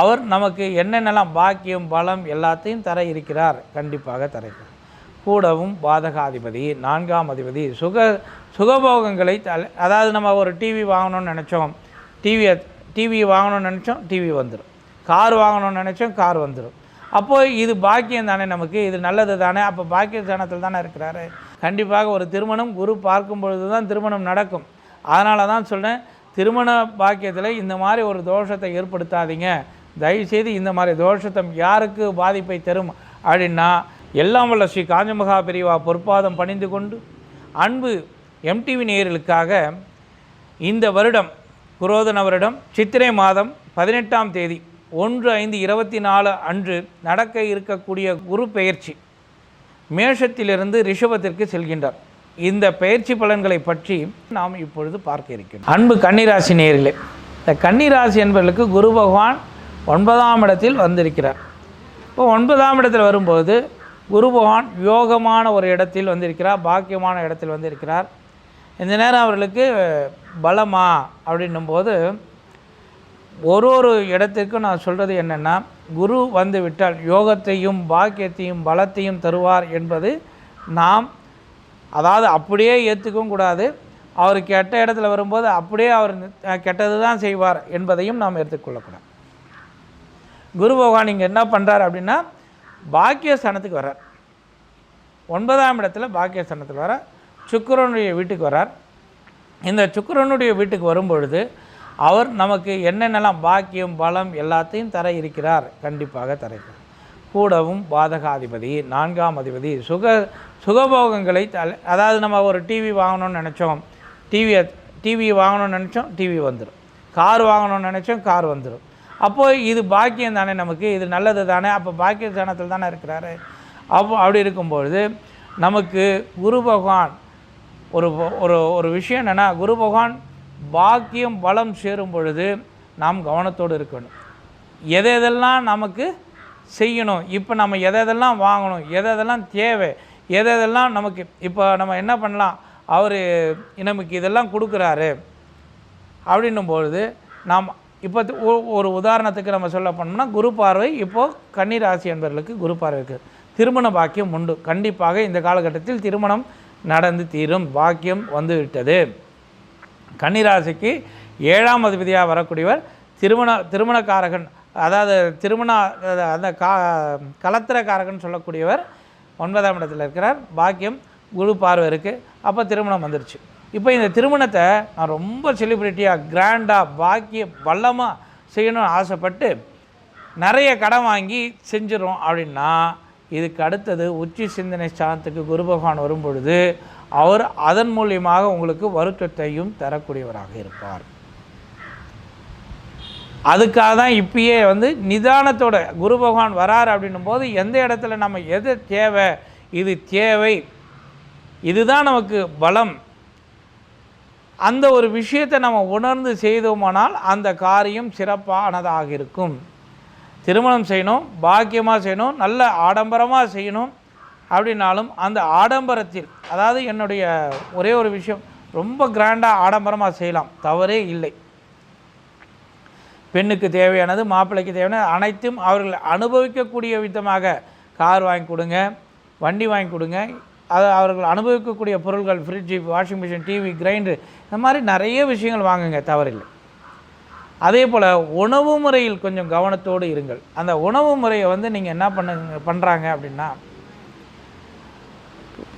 அவர் நமக்கு என்னென்னலாம் பாக்கியம் பலம் எல்லாத்தையும் தர இருக்கிறார். கண்டிப்பாக தர கூடவும் பாதகாதிபதி நான்காம் அதிபதி சுக சுகபோகங்களை அதாவது நம்ம ஒரு டிவி வாங்கணும்னு நினச்சோம். டிவியை டிவி வாங்கணும்னு நினச்சோம் டிவி வந்துடும் கார் வாங்கணும்னு நினச்சோம் கார் வந்துடும் அப்போது இது பாக்கியம் தானே நமக்கு இது நல்லது தானே? அப்போ பாக்கிய ஸ்தானத்தில் தானே இருக்கிறாரு? கண்டிப்பாக ஒரு திருமணம் குரு பார்க்கும் பொழுது தான் திருமணம் நடக்கும். அதனால தான் சொல்கிறேன் திருமண பாக்கியத்தில் இந்த மாதிரி ஒரு தோஷத்தை ஏற்படுத்தாதீங்க. தயவுசெய்து இந்த மாதிரி தோஷத்தம் யாருக்கு பாதிப்பை தரும் அப்படின்னா எல்லாம் வல்ல ஸ்ரீ காஞ்சமகா பிரிவா பொற்பாதம் பணிந்து கொண்டு அன்பு எம்டிவி நேயர்களுக்காக இந்த வருடம் குரோதன வருடம் சித்திரை மாதம் பதினெட்டாம் தேதி ஒன்று ஐந்து இருபத்தி நாலு அன்று நடக்க இருக்கக்கூடிய குரு பெயர்ச்சி மேஷத்திலிருந்து ரிஷபத்திற்கு செல்கின்றார். இந்த பயிற்சி பலன்களை பற்றி நாம் இப்பொழுது பார்க்க இருக்கிறோம் அன்பு கன்னிராசி நேரிலே இந்த கன்னிராசி என்பவர்களுக்கு குரு பகவான் ஒன்பதாம் இடத்தில் வந்திருக்கிறார். இப்போ ஒன்பதாம் இடத்தில் வரும்போது குரு பகவான் யோகமான ஒரு இடத்தில் வந்திருக்கிறார் பாக்கியமான இடத்தில் வந்திருக்கிறார். இந்த நேரம் அவர்களுக்கு பலமா? அப்படின்னும்போது ஒரு ஒரு இடத்திற்கும் நான் சொல்கிறது என்னென்னா குரு வந்து விட்டால் யோகத்தையும் பாக்கியத்தையும் பலத்தையும் தருவார் என்பது நாம் அதாவது அப்படியே ஏற்றுக்கவும் கூடாது. அவர் கெட்ட இடத்துல வரும்போது அப்படியே அவர் கெட்டது தான் செய்வார் என்பதையும் நாம் எடுத்துக்கொள்ளக்கூடாது குரு பகவான் இங்கே என்ன பண்ணுறார் அப்படின்னா பாக்கியஸ்தானத்துக்கு வர்றார். ஒன்பதாம் இடத்துல பாக்கியஸ்தானத்தில் வர சுக்கரனுடைய வீட்டுக்கு வரார் இந்த சுக்கரனுடைய வீட்டுக்கு வரும்பொழுது அவர் நமக்கு என்னென்னலாம் பாக்கியம் பலம் எல்லாத்தையும் தர இருக்கிறார். கண்டிப்பாக தர கூடவும் பாதகாதிபதி நான்காம் அதிபதி சுக சுகபோகங்களை தல அதாவது நம்ம ஒரு டிவி வாங்கணும்னு நினச்சோம். டிவியை டிவி வாங்கணும்னு நினச்சோம் டிவி வந்துடும் கார் வாங்கணும்னு நினச்சோம் கார் வந்துடும் அப்போது இது பாக்கியம் தானே நமக்கு இது நல்லது தானே அப்போ பாக்கிய ஸ்தானத்தில் தானே இருக்கிறாரு. அப்போ அப்படி இருக்கும்பொழுது நமக்கு குரு பகவான் ஒரு ஒரு ஒரு விஷயம் என்னென்னா குரு பகவான் பாக்கியம் பலம் சேரும் பொழுது நாம் கவனத்தோடு இருக்கணும். எதை எதெல்லாம் நமக்கு செய்யணும் இப்போ நம்ம எதை எதெல்லாம் வாங்கணும் எதை எதெல்லாம் தேவை எதை எதெல்லாம் நமக்கு இப்போ நம்ம என்ன பண்ணலாம் அவர் நமக்கு இதெல்லாம் கொடுக்குறாரு. அப்படின்னும் பொழுது நாம் இப்போ ஒரு உதாரணத்துக்கு நம்ம சொல்ல போனோம்னா குரு பார்வை இப்போது கன்னிராசி என்பவர்களுக்கு குரு பார்வை இருக்குது திருமண பாக்கியம் உண்டு. கண்டிப்பாக இந்த காலகட்டத்தில் திருமணம் நடந்து தீரும். பாக்கியம் வந்துவிட்டது கன்னிராசிக்கு ஏழாம் அதிபதியாக வரக்கூடியவர் திருமண திருமணக்காரகன் அதாவது திருமண அந்த கா கலத்திரக்காரகன் சொல்லக்கூடியவர் ஒன்பதாம் இடத்தில் இருக்கிறார். பாக்கியம் குரு பார்வை இருக்குது அப்போ திருமணம் வந்துடுச்சு இப்போ இந்த திருமணத்தை நான் ரொம்ப செலிப்ரிட்டியாக கிராண்டாக பாக்கிய வல்லமாக செய்யணும்னு ஆசைப்பட்டு நிறைய கடன் வாங்கி செஞ்சிடும் அப்படின்னா இதுக்கு அடுத்தது உச்சி சிந்தனை ஸ்தானத்துக்கு குரு பகவான் வரும் பொழுது அவர் அதன் மூலியமாக உங்களுக்கு வருத்தத்தையும் தரக்கூடியவராக இருப்பார். அதுக்காக தான் இப்பயே வந்து நிதானத்தோட குரு பகவான் வரார் அப்படின்னும் போது எந்த இடத்துல நம்ம எது தேவை இது தேவை இதுதான் நமக்கு பலம் அந்த ஒரு விஷயத்தை நம்ம உணர்ந்து செய்தோமானால் அந்த காரியம் சிறப்பானதாக இருக்கும் திருமணம் செய்யணும் பாக்கியமாக செய்யணும் நல்ல ஆடம்பரமாக செய்யணும் அப்படின்னாலும் அந்த ஆடம்பரத்தில் அதாவது என்னுடைய ஒரே ஒரு விஷயம் ரொம்ப கிராண்டாக ஆடம்பரமாக செய்யலாம் தவறே இல்லை. பெண்ணுக்கு தேவையானது மாப்பிள்ளைக்கு தேவையானது அனைத்தும் அவர்கள் அனுபவிக்கக்கூடிய விதமாக கார் வாங்கி கொடுங்க வண்டி வாங்கி கொடுங்க அது அவர்கள் அனுபவிக்கக்கூடிய பொருட்கள் fridge washing machine TV grinder இந்த மாதிரி நிறைய விஷயங்கள் வாங்குங்க தவறில்லை. அதே போல் உணவு முறையில் கொஞ்சம் கவனத்தோடு இருங்கள். அந்த உணவு முறையை வந்து நீங்கள் என்ன பண்ணுங்க பண்ணுறாங்க அப்படின்னா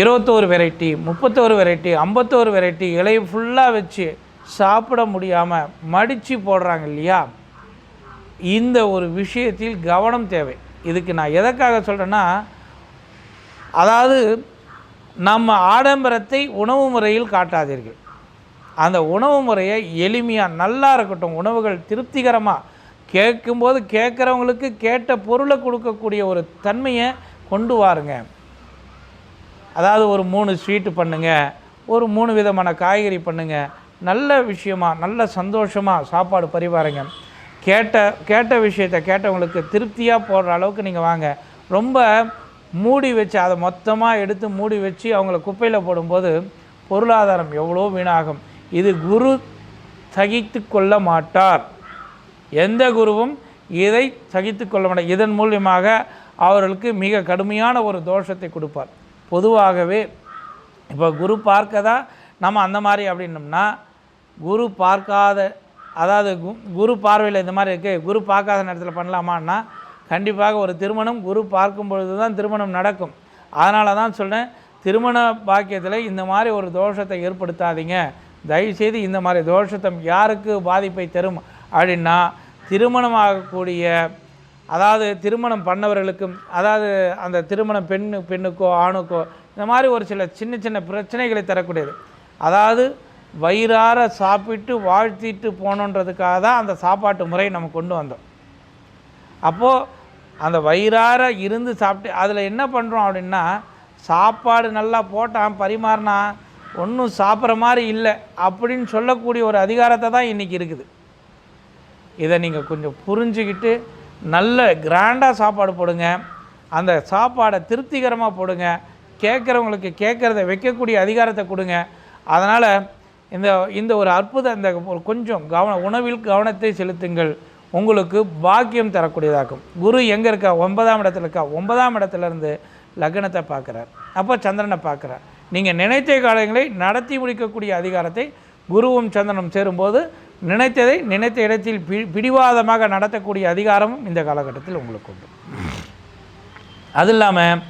இருபத்தோரு வெரைட்டி முப்பத்தோரு வெரைட்டி ஐம்பத்தோரு வெரைட்டி இலையை ஃபுல்லாக வச்சு சாப்பிட முடியாமல் மடித்து போடுறாங்க இல்லையா? இந்த ஒரு விஷயத்தில் கவனம் தேவை. இதுக்கு நான் எதற்காக சொல்கிறேன்னா அதாவது நம்ம ஆடம்பரத்தை உணவு முறையில் காட்டாதீர்கள். அந்த உணவு முறையை எளிமையாக நல்லா இருக்கட்டும் உணவுகள் திருப்திகரமாக கேட்கும்போது கேட்குறவங்களுக்கு கேட்ட பொருளை கொடுக்கக்கூடிய ஒரு தன்மையை கொண்டு வாருங்க. அதாவது ஒரு மூணு ஸ்வீட்டு பண்ணுங்கள் ஒரு மூணு விதமான காய்கறி பண்ணுங்கள் நல்ல விஷயமா நல்ல சந்தோஷமாக சாப்பாடு பரிமாறுங்க. கேட்ட கேட்ட விஷயத்தை கேட்டவங்களுக்கு திருப்தியாக போடுற அளவுக்கு நீங்கள் வாங்க. ரொம்ப மூடி வச்சு அதை மொத்தமாக எடுத்து மூடி வச்சு அவங்கள குப்பையில் போடும்போது பொருளாதாரம் எவ்வளோ வீணாகும். இது குரு சகித்து கொள்ள மாட்டார். எந்த குருவும் இதை சகித்து கொள்ள மாட்டார். இதன் மூலியமாக அவர்களுக்கு மிக கடுமையான ஒரு தோஷத்தை கொடுப்பார். பொதுவாகவே இப்போ குரு பார்க்கதா? நம்ம அந்த மாதிரி அப்படின்னம்னா குரு பார்க்காத அதாவது கு- குரு பார்வையில் இந்த மாதிரி இருக்குது குரு பார்க்காத நேரத்தில் பண்ணலாமான்னா கண்டிப்பாக ஒரு திருமணம் குரு பார்க்கும் பொழுது தான் திருமணம் நடக்கும். அதனால தான் சொல்கிறேன் திருமண பாக்கியத்தில் இந்த மாதிரி ஒரு தோஷத்தை ஏற்படுத்தாதீங்க. தயவுசெய்து இந்த மாதிரி தோஷத்தை யாருக்கு பாதிப்பை தரும் அப்படின்னா திருமணம் ஆகக்கூடிய அதாவது திருமணம் பண்ணவர்களுக்கும் அதாவது அந்த திருமணம் பெண்ணு பெண்ணுக்கோ ஆணுக்கோ இந்த மாதிரி ஒரு சில சின்ன சின்ன பிரச்சனைகளை தரக்கூடியது. அதாவது வயிறார சாப்பிட்டு வாழ்த்திட்டு போகணுன்றதுக்காக தான் அந்த சாப்பாட்டு முறை நம்ம கொண்டு வந்தோம். அப்போது அந்த வயிறார இருந்து சாப்பிட்டு அதில் என்ன பண்ணுறோம் அப்படின்னா சாப்பாடு நல்லா போட்டான் பரிமாறினான் ஒன்றும் சாப்பிட்ற மாதிரி இல்லை அப்படின்னு சொல்லக்கூடிய ஒரு அதிகாரத்தை தான் இன்றைக்கி இருக்குது. இதை நீங்கள் கொஞ்சம் புரிஞ்சுக்கிட்டு நல்ல கிராண்டாக சாப்பாடு போடுங்க. அந்த சாப்பாடை திருப்திகரமாக போடுங்க. கேட்குறவங்களுக்கு கேட்குறத வைக்கக்கூடிய அதிகாரத்தை கொடுங்க. அதனால் இந்த இந்த ஒரு அற்புத இந்த ஒரு கொஞ்சம் கவன உணவில் கவனத்தை செலுத்துங்கள். உங்களுக்கு பாக்கியம் தரக்கூடியதாகும் குரு எங்கே இருக்கா? ஒன்பதாம் இடத்துல இருக்கா? ஒன்பதாம் இடத்துலேருந்து லக்னத்தை பார்க்குறார். அப்போ சந்திரனை பார்க்குறார். நீங்கள் நினைத்த காலங்களை நடத்தி முடிக்கக்கூடிய அதிகாரத்தை குருவும் சந்திரனும் சேரும்போது நினைத்ததை நினைத்த இடத்தில் பி பிடிவாதமாக நடத்தக்கூடிய அதிகாரமும் இந்த காலகட்டத்தில் உங்களுக்கு உண்டு. அது இல்லாமல்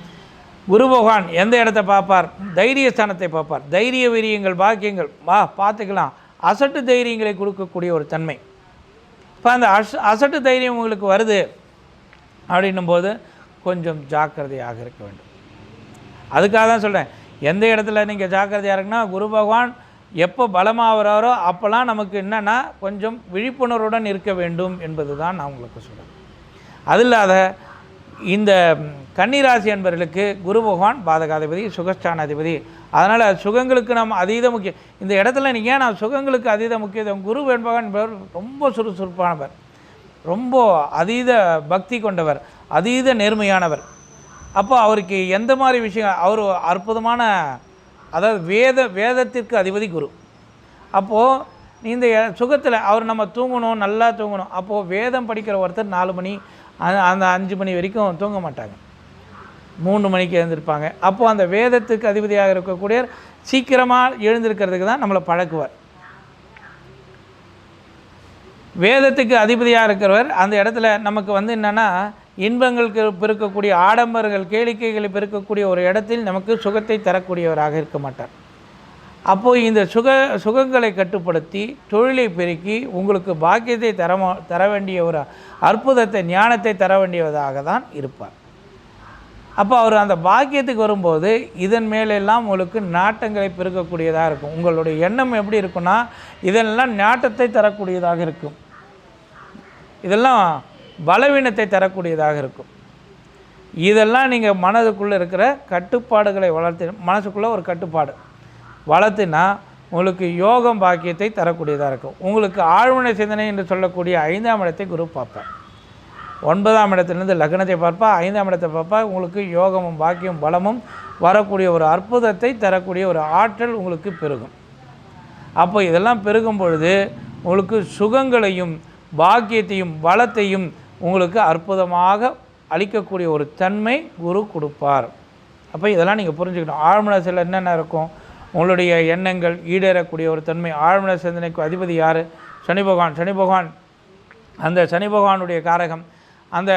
குரு பகவான் எந்த இடத்த பார்ப்பார்? தைரிய ஸ்தானத்தை பார்ப்பார். தைரிய வீரியங்கள் பாக்கியங்கள். வா பார்த்துக்கலாம். அசட்டு தைரியங்களை கொடுக்கக்கூடிய ஒரு தன்மை. இப்போ அந்த அஸ் அசட்டு தைரியம் உங்களுக்கு வருது அப்படின்னும் போது கொஞ்சம் ஜாக்கிரதையாக இருக்க வேண்டும். அதுக்காக தான் சொல்கிறேன் எந்த இடத்துல நீங்கள் ஜாக்கிரதையாக இருக்குன்னா குரு பகவான் எப்போ பலமாக வராரோ அப்போல்லாம் நமக்கு என்னென்னா கொஞ்சம் விழிப்புணர்வுடன் இருக்க வேண்டும் என்பது தான் நான் உங்களுக்கு சொல்கிறேன் அது இல்லாத இந்த கன்னிராசி என்பவர்களுக்கு குரு பகவான் பாதகாதிபதி சுகஸ்தானாதிபதி. அதனால் சுகங்களுக்கு நாம் அதீத முக்கியம் இந்த இடத்துல நீங்கள் ஏன் நான் சுகங்களுக்கு அதீத முக்கியத்துவம்? குரு என்பவன் என்பவர் ரொம்ப சுறுசுறுப்பானவர். ரொம்ப அதீத பக்தி கொண்டவர். அதீத நேர்மையானவர். அப்போ அவருக்கு எந்த மாதிரி விஷயம் அவர் அற்புதமான அதாவது வேத வேதத்திற்கு அதிபதி குரு. அப்போது இந்த சுகத்தில் அவர் நம்ம தூங்கணும் நல்லா தூங்கணும். அப்போது வேதம் படிக்கிற ஒருத்தர் நாலு மணி அந்த- அந்த அஞ்சு மணி வரைக்கும் தூங்க மாட்டாங்க. மூணு மணிக்கு எழுந்திருப்பாங்க. அப்போது அந்த வேதத்துக்கு அதிபதியாக இருக்கக்கூடிய சீக்கிரமாக எழுந்திருக்கிறதுக்கு தான் நம்மளை பழக்குவார். வேதத்துக்கு அதிபதியாக இருக்கிறவர் அந்த இடத்துல நமக்கு வந்து என்னென்னா இன்பங்களுக்கு பெருக்கக்கூடிய ஆடம்பரங்கள் கேளிக்கைகளை பெருக்கக்கூடிய ஒரு இடத்தில் நமக்கு சுகத்தை தரக்கூடியவராக இருக்க மாட்டார். அப்போது இந்த சுக சுகங்களை கட்டுப்படுத்தி தொழிலை பெருக்கி உங்களுக்கு பாக்கியத்தை தர தர வேண்டிய ஒரு அற்புதத்தை ஞானத்தை தர வேண்டியதாக தான் இருப்பார். அப்போ அவர் அந்த பாக்கியத்துக்கு வரும்போது இதன் மேலெல்லாம் உங்களுக்கு நாட்டங்களை பெருக்கக்கூடியதாக இருக்கும். உங்களுடைய எண்ணம் எப்படி இருக்குன்னா இதெல்லாம் நாட்டத்தை தரக்கூடியதாக இருக்கும். இதெல்லாம் பலவீனத்தை தரக்கூடியதாக இருக்கும். இதெல்லாம் நீங்கள் மனதுக்குள்ளே இருக்கிற கட்டுப்பாடுகளை வளர்த்து மனசுக்குள்ளே ஒரு கட்டுப்பாடு. வளர்த்துனா உங்களுக்கு யோகம் பாக்கியத்தை தரக்கூடியதாக இருக்கும். உங்களுக்கு ஆழ்மனை சிந்தனை என்று சொல்லக்கூடிய ஐந்தாம் இடத்தை குரு பார்ப்பேன் ஒன்பதாம் இடத்துலேருந்து லக்னத்தை பார்ப்பா ஐந்தாம் இடத்தை பார்ப்பா உங்களுக்கு யோகமும் பாக்கியம் பலமும் வரக்கூடிய ஒரு அற்புதத்தை தரக்கூடிய ஒரு ஆற்றல் உங்களுக்கு பெருகும். அப்போ இதெல்லாம் பெருகும் பொழுது உங்களுக்கு சுகங்களையும் பாக்கியத்தையும் பலத்தையும் உங்களுக்கு அற்புதமாக அளிக்கக்கூடிய ஒரு தன்மை குரு கொடுப்பார். அப்போ இதெல்லாம் நீங்கள் புரிஞ்சுக்கணும். ஆழ்மனசில் என்னென்ன இருக்கும்? உங்களுடைய எண்ணங்கள் ஈடேறக்கூடிய ஒரு தன்மை ஆழ்மன சிந்தனைக்கு அதிபதி யார்? சனி பகவான். சனி பகவான் அந்த சனி பகவானுடைய காரகம் அந்த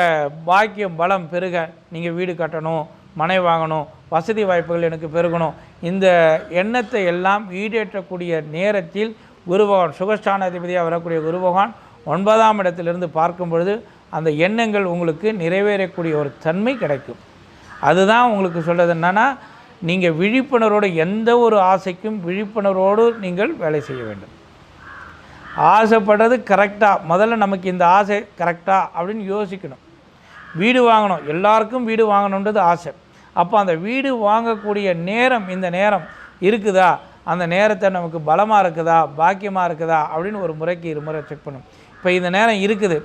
பாக்கியம் பலம் பெருக நீங்கள் வீடு கட்டணும் மனை வாங்கணும் வசதி வாய்ப்புகள் எனக்கு பெருகணும். இந்த எண்ணத்தை எல்லாம் ஈடேற்றக்கூடிய நேரத்தில் குரு பகவான் சுகஸ்தான அதிபதியாக வரக்கூடிய குரு பகவான் ஒன்பதாம் இடத்திலிருந்து பார்க்கும் பொழுது அந்த எண்ணங்கள் உங்களுக்கு நிறைவேறக்கூடிய ஒரு தன்மை கிடைக்கும். அதுதான் உங்களுக்கு சொல்கிறது என்னென்னா நீங்கள் விழிப்புணர்வோடு எந்த ஒரு ஆசைக்கும் விழிப்புணர்வோடு நீங்கள் வேலை செய்ய வேண்டும். ஆசைப்படுறது கரெக்டாக முதல்ல நமக்கு இந்த ஆசை கரெக்டாக அப்படின்னு யோசிக்கணும். வீடு வாங்கணும் எல்லாருக்கும் வீடு வாங்கணுன்றது ஆசை. அப்போ அந்த வீடு வாங்கக்கூடிய நேரம் இந்த நேரம் இருக்குதா? அந்த நேரத்தை நமக்கு பலமாக இருக்குதா? பாக்கியமாக இருக்குதா? அப்படின்னு ஒரு முறைக்கு இருமுறை செக் பண்ணணும் இப்போ இந்த நேரம் இருக்குது.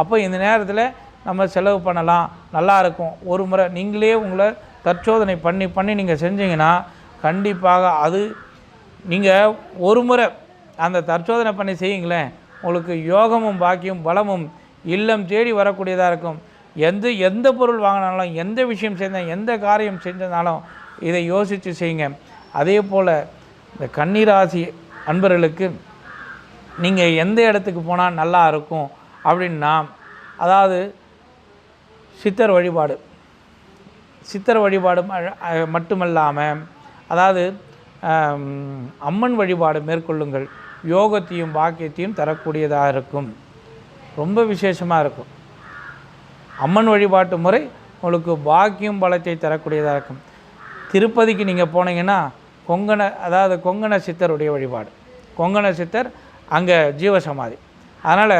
அப்போ இந்த நேரத்தில் நம்ம செலவு பண்ணலாம் நல்லா இருக்கும். ஒரு முறை நீங்களே உங்களை தற்சோதனை பண்ணி பண்ணி நீங்கள் செஞ்சீங்கன்னா கண்டிப்பாக அது நீங்கள் ஒரு முறை அந்த தற்சோதனை பண்ணி செய்யுங்களேன். உங்களுக்கு யோகமும் பாக்கியும் பலமும் இல்லம் தேடி வரக்கூடியதாக இருக்கும். எந்த எந்த பொருள் வாங்கினாலும் எந்த விஷயம் செஞ்சால் எந்த காரியம் செஞ்சனாலும் இதை யோசித்து செய்யுங்க. அதே போல் இந்த கன்னிராசி அன்பர்களுக்கு நீங்கள் எந்த இடத்துக்கு போனால் நல்லா இருக்கும் அப்படின்னா அதாவது சித்தர் வழிபாடு. சித்தர் வழிபாடு மட்டுமல்லாமல் அதாவது அம்மன் வழிபாடு மேற்கொள்ளுங்கள். யோகத்தையும் பாக்கியத்தையும் தரக்கூடியதாக இருக்கும். ரொம்ப விசேஷமாக இருக்கும். அம்மன் வழிபாட்டு முறை உங்களுக்கு பாக்கியம் பலத்தை தரக்கூடியதாக இருக்கும். திருப்பதிக்கு நீங்கள் போனீங்கன்னா கொங்கண அதாவது கொங்கண சித்தருடைய வழிபாடு. கொங்கண சித்தர் அங்கே ஜீவசமாதி. அதனால்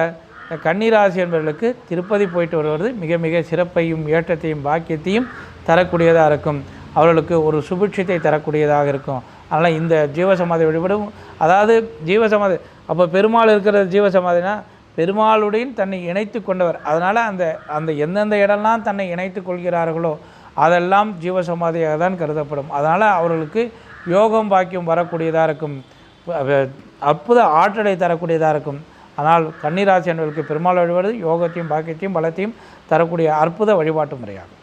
கன்னிராசி என்பவர்களுக்கு திருப்பதி போயிட்டு வருவது மிக மிக சிறப்பையும் ஏற்றத்தையும் பாக்கியத்தையும் தரக்கூடியதாக இருக்கும். அவர்களுக்கு ஒரு சுபிட்சத்தை தரக்கூடியதாக இருக்கும். அதனால் இந்த ஜீவசமாதி வழிபடும் அதாவது ஜீவசமாதி அப்போ பெருமாள் இருக்கிற ஜீவசமாதினா பெருமாளுடன் தன்னை இணைத்து கொண்டவர். அதனால் அந்த அந்த எந்தெந்த இடம்லாம் தன்னை இணைத்து கொள்கிறார்களோ அதெல்லாம் ஜீவசமாதியாக தான் கருதப்படும். அதனால் அவர்களுக்கு யோகம் பாக்கியம் வரக்கூடியதாக இருக்கும். அற்புத ஆற்றலை தரக்கூடியதாக இருக்கும். ஆனால் கன்னிராசி என்பவர்களுக்கு பெருமாள் வழிபாடு யோகத்தையும் பாக்கியத்தையும் பலத்தையும் தரக்கூடிய அற்புத வழிபாட்டு முறையாகும்.